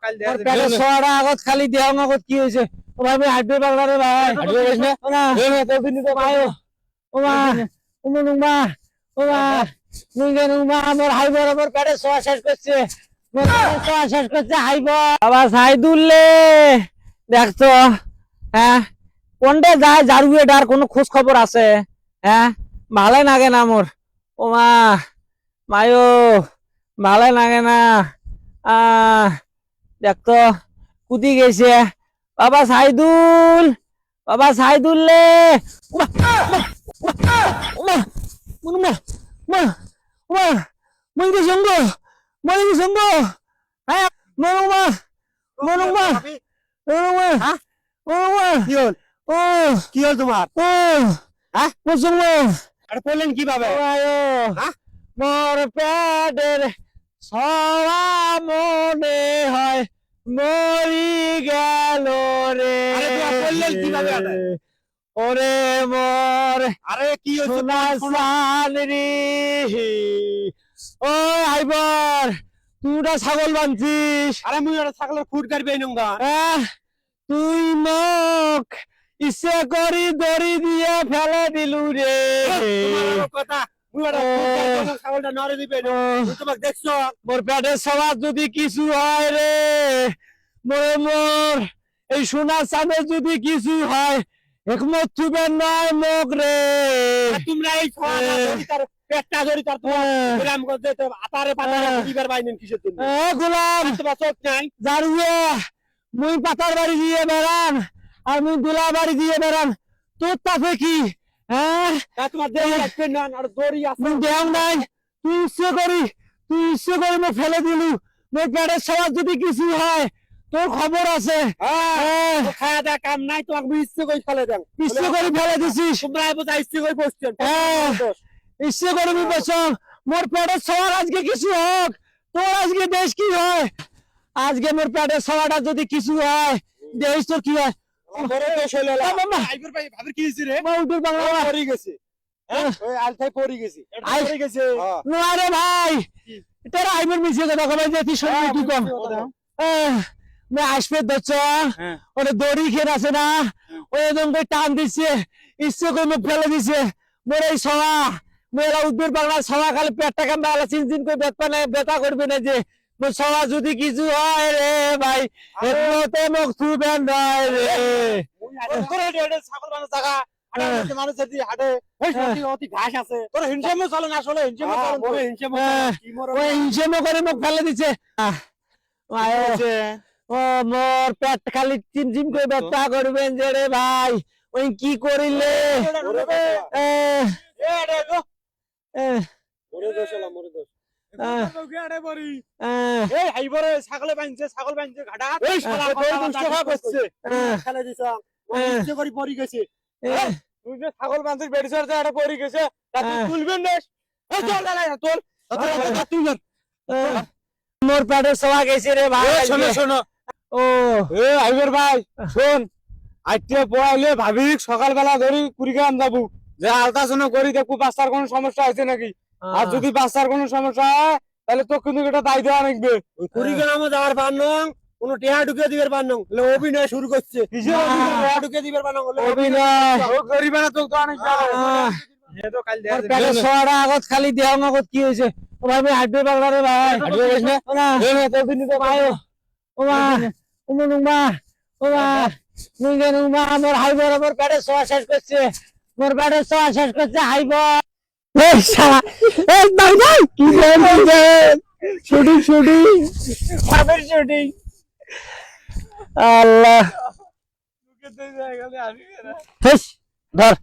পেটে আগত খালি দেহ আগত কি হয়েছে ও ভাই হাঁটবে নুমা নুঙ্গে নুমা আমার হাই বরাবর পেটে শেষ করছে মোর পেটে সোয়া শেষ করছে হাইব বাবা সাইদুল্লে দেখতো হ্যাঁ কোনটা যায় জারু এটার কোনো খোঁজ খবর আছে হ্যাঁ ভালো লাগে না মোর ও মা মায়ো ভালো লাগে না। আহ দেখতো কুদি গেছে। বাবা সাইদুল বাবা সাইদুল লে। হ্যাঁ, মনুমা, মনুমা, মনুমা, মনুমা, কি হল? ও, কি হল তোমার? ও, হ্যাঁ? আর কীভাবে? হ্যাঁ? মোর সওয়া মনে হয় মরি গেল রে। কীভাবে? ওরে মোর আরে কি সানরি। ও আইবার তুইটা ছাগল বানছিস। আরে মুই ওটা ছাগলের খুঁট কাটবে নঙ্গা তুই মোক ইচ্ছে করি দড়ি দিয়ে ফেলে দিলু রে। কথা। মোর পেটের সবার যদি কিছু হয় রে মোরে মোর এই সোনার যদি কিছু হয় একমত নয় মোক রে। তোমরা এই পেটটা ধরি তার তোমার আহ, তো আতারে পাতারে এ। দিবার বাইনেন কিসের জন্য? এ গোলাম তোমার চোখ নাই? জারুয়ে মুই পাতার বাড়ি দিয়ে বেড়ান আর মুই দুলা বাড়ি দিয়ে বেড়ান তোর তাতে কি? হ্যাঁ। তা তুই ইচ্ছে করি তুই ইচ্ছে করি মোক ফেলে দিলু। মোর পেটের সবার যদি কিছু হয় তোর খবর আছে। তো খাওয়া দাওয়া কাম নাই তোমাকে ইচ্ছে করে ফেলে দেন ইচ্ছে করে ফেলে দিছিস। তোমরা বোঝা ইচ্ছে করে বসছেন। ইচ্ছে করে মুই বসম মোর পেটের সবার আজকে কিছু হোক। তোর আজকে দেশ কি হয়? আজকে মোর পেটের সবারটা যদি কিছু হয় দেশ তোর কি হয়? ওটা হ্যাঁ? দড়ি খেয়ে আছে না? ওই টান দিচ্ছে ইচ্ছে করে মুখ ফেলে দিছে মোরে সবা মেয়েরা উদ্ভিদ বাংলা সবা খালি পেটটা কামড়া চিন চিন করে বেতপা নেই বেতা করবে না যে। মোর যদি কিছু হয় রে ভাই এতে মুখ থুবেন নয় রে ছাগল মানুষ হ্যাঁ। হ্যাঁ। হ্যাঁ, মোরে হ্যাঁ। পেট খালি চিম চিম করে ব্যথা করবেন যে রে ভাই ওই কি করিলে এ, এ, মরে দোষ হলো মরে দোষ আহ, এ, এই হাইবরে ছাগলে বাঁধছে ছাগল বাঁধছে ঘাটা। এই শালা শালা তোর কথা দুষ্ট বার্তা ভাব হচ্ছে আহ, খেলে দিছ। ইচ্ছে করে পড়ি গেছে। তুই যে ছাগল বাঁধছিস বেড়ি সরতে একটা পড়ি গেছে। তা তুই। তুলবেন না এই চল দাঁড়াই তোল তুলবেন মোর পেটে সবা গেছে রে ভাই শোনো। শোনো। ও। এ আইবার ভাই শোন। আজকে পড়াইলে ভাবি সকালবেলা ধরি কুড়িগ্রাম যাব। যে আলট্রাসাউন্ড করি দেখব বাচ্চার কোনো সমস্যা হয়েছে নাকি? আর যদি বাচ্চার কোনো সমস্যা হয় তাহলে তো কিন্তু এটা দায় দেওয়া লাগবে। কুড়িগ্রামে যাওয়ার পার নং কোন টেহা ঢুকে দিবার পার নং। অভিনয় শুরু করছে। না। টেহা ঢুকে দিবার পার নং অভিনয়। গরিবে না তো তো অনেক আগত খালি দেহ আগত কি হয়েছে? ও ভাই আমি হাঁটবে পাগলা রে ভাই। হাঁটবে পারিস না? ও না তোর দিন তো ভাই ও মা। ও মা নুমা। ও মা। নুমা মোর হাই বরাবর পেটে সোয়া শেষ করছে। মোর পেটে সোয়া শেষ করছে হাই বর এই শালা এই ভাই ভাই। কি রে শুটিং শুটিং। খাবার শুটিং। আল্লাহ। ধর।